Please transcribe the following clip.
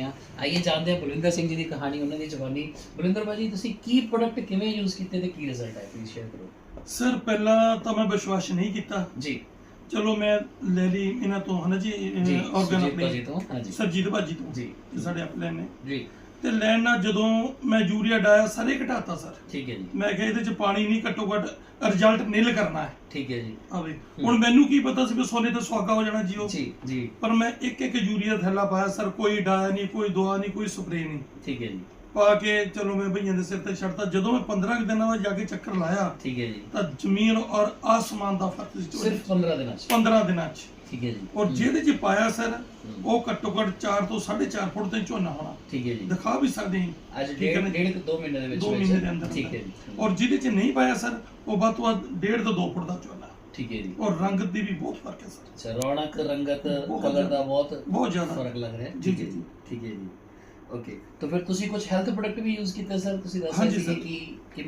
ਹਾਂ ਆਈਏ ਜਾਣਦੇ ਹਾਂ ਬਲਵਿੰਦਰ ਸਿੰਘ ਜੀ ਦੀ ਕਹਾਣੀ ਉਹਨਾਂ ਦੀ ਜ਼ਬਾਨੀ। ਬਲਵਿੰਦਰ ਭਾਜੀ ਤੁਸੀਂ ਕੀ ਪ੍ਰੋਡਕਟ ਕਿਵੇਂ ਯੂਜ਼ ਕੀਤੇ ਤੇ ਕੀ ਰਿਜ਼ਲਟ ਆਇਆ? ਪਲੀਜ਼ ਸ਼ੇਅਰ ਕਰੋ। ਸਰ ਪਹਿਲਾਂ ਤਾਂ ਮੈਂ ਵਿਸ਼ਵਾਸ ਨਹੀਂ ਕੀਤਾ। ਜੀ। ਚਲੋ ਮੈਂ ਲੈ ਲਈ ਇਹਨਾਂ ਤੋਂ ਹਨਾ ਜੀ? ਆਰਗਨ ਆਪਣੇ। ਤੋਂ ਹਾਂਜੀ। ਸਰਜੀਤ ਭਾਜੀ ਤੋਂ। ਜੀ। ਸਾਡੇ ਆਪਣੇ ਨੇ। ਜੀ। ਤੇ ਲੈਣ ਨਾਲ ਜਦੋਂ ਮੈਂ ਯੂਰੀਆ ਡਾਇਆ ਸਾਰੇ ਘਟਾਤਾ ਸਰ। ਠੀਕ ਹੈ ਜੀ। ਮੈਂ ਕਿਹਾ ਇਹਦੇ ਚ ਪਾਣੀ ਨਹੀਂ ਘੱਟੋ ਘੱਟ ਰਿਜ਼ਲਟ ਨਿਲ ਕਰਨਾ ਹੈ। ਠੀਕ ਹੈ ਜੀ। ਆਵੇ। ਹੁਣ ਮੈਨੂੰ ਕੀ ਪਤਾ ਸੀ ਵੀ ਸੋਨੇ ਤੇ ਸੁਹਾਗਾ ਹੋ ਜਾਣਾ ਜੀਓ? ਜੀ ਜੀ। ਪਰ ਮੈਂ ਇੱਕ ਇੱਕ ਯੂਰੀਆ ਥੈਲਾ ਪਾਇਆ ਸਰ ਕੋਈ ਡਾਇਆ ਨਹੀਂ ਕੋਈ ਦਵਾ ਨਹੀਂ ਕੋਈ ਸਪਰੇ ਨਹੀਂ। ਠੀਕ ਹੈ ਜੀ। ਪਾ ਕੇ ਚਲੋ ਮੈਂ ਭਈਆਂ ਦੇ ਸਿਰ ਤੇ ਛੱਡਤਾ। ਜਦੋਂ ਮੈਂ 15 ਕੁ ਦਿਨਾਂ ਬਾਅਦ ਜਾ ਕੇ ਚੱਕਰ ਲਾਇਆ ਠੀਕ ਹੈ ਜੀ। ਤਾਂ ਜ਼ਮੀਨ ਔਰ ਆਸਮਾਨ ਦਾ ਫ਼ਰਕ ਸੀ। ਸਿਰਫ 15 ਦਿਨਾਂ ਚ। 15 ਦਿਨਾਂ 'ਚ। ਠੀਕ ਹੈ ਜੀ। ਔਰ ਜਿਹਦੇ 'ਚ ਪਾਇਆ ਸਰ ਉਹ ਘੱਟੋ ਘੱਟ 4 ਤੋਂ 4.5 ਫੁੱਟ ਤੇ ਝੋਨਾ ਹੋਣਾ। ਠੀਕ ਹੈ ਜੀ। ਦਿਖਾ ਵੀ ਸਕਦੇ ਹਾਂ। ਅੱਜ ਡੇਢ? ਡੇਢ ਤੋਂ 2 ਮਹੀਨੇ ਦੇ ਵਿੱਚ ਦੋ ਵਿੱਚ। ਮਹੀਨੇ ਦੇ ਅੰਦਰ। ਠੀਕ ਹੈ। ਜੀ। ਔਰ ਜਿਹਦੇ 'ਚ ਨਹੀਂ ਪਾਇਆ ਸਰ ਉਹ ਵੱਧ ਤੋਂ ਵੱਧ 1.5 ਤੋਂ 2 ਫੁੱਟ ਦਾ ਝੋਨਾ। ਠੀਕ ਹੈ ਜੀ। ਔਰ ਰੰਗਤ ਦੀ ਵੀ ਬਹੁਤ ਫ਼ਰਕ ਹੈ ਸਰ। ਰੌਣਕ ਰੰਗਤ ਕਲਰ ਦਾ। ਬਹੁਤ ਬਹੁਤ ਜ਼ਿਆਦਾ। ਫ਼ਰਕ ਲੱਗ ਰਿਹਾ। ਜੀ, ਜੀ। ਠੀਕ ਹੈ ਜੀ। ਓਕੇ ਤਾਂ ਫਿਰ ਤੁਸੀਂ ਕੁਝ ਹੈਲਥ ਪ੍ਰੋਡਕਟ ਵੀ ਯੂਜ਼ ਕੀਤੇ ਸਰ ਤੁਸੀਂ ਦੱਸ ਰਹੇ ਸੀ ਕਿ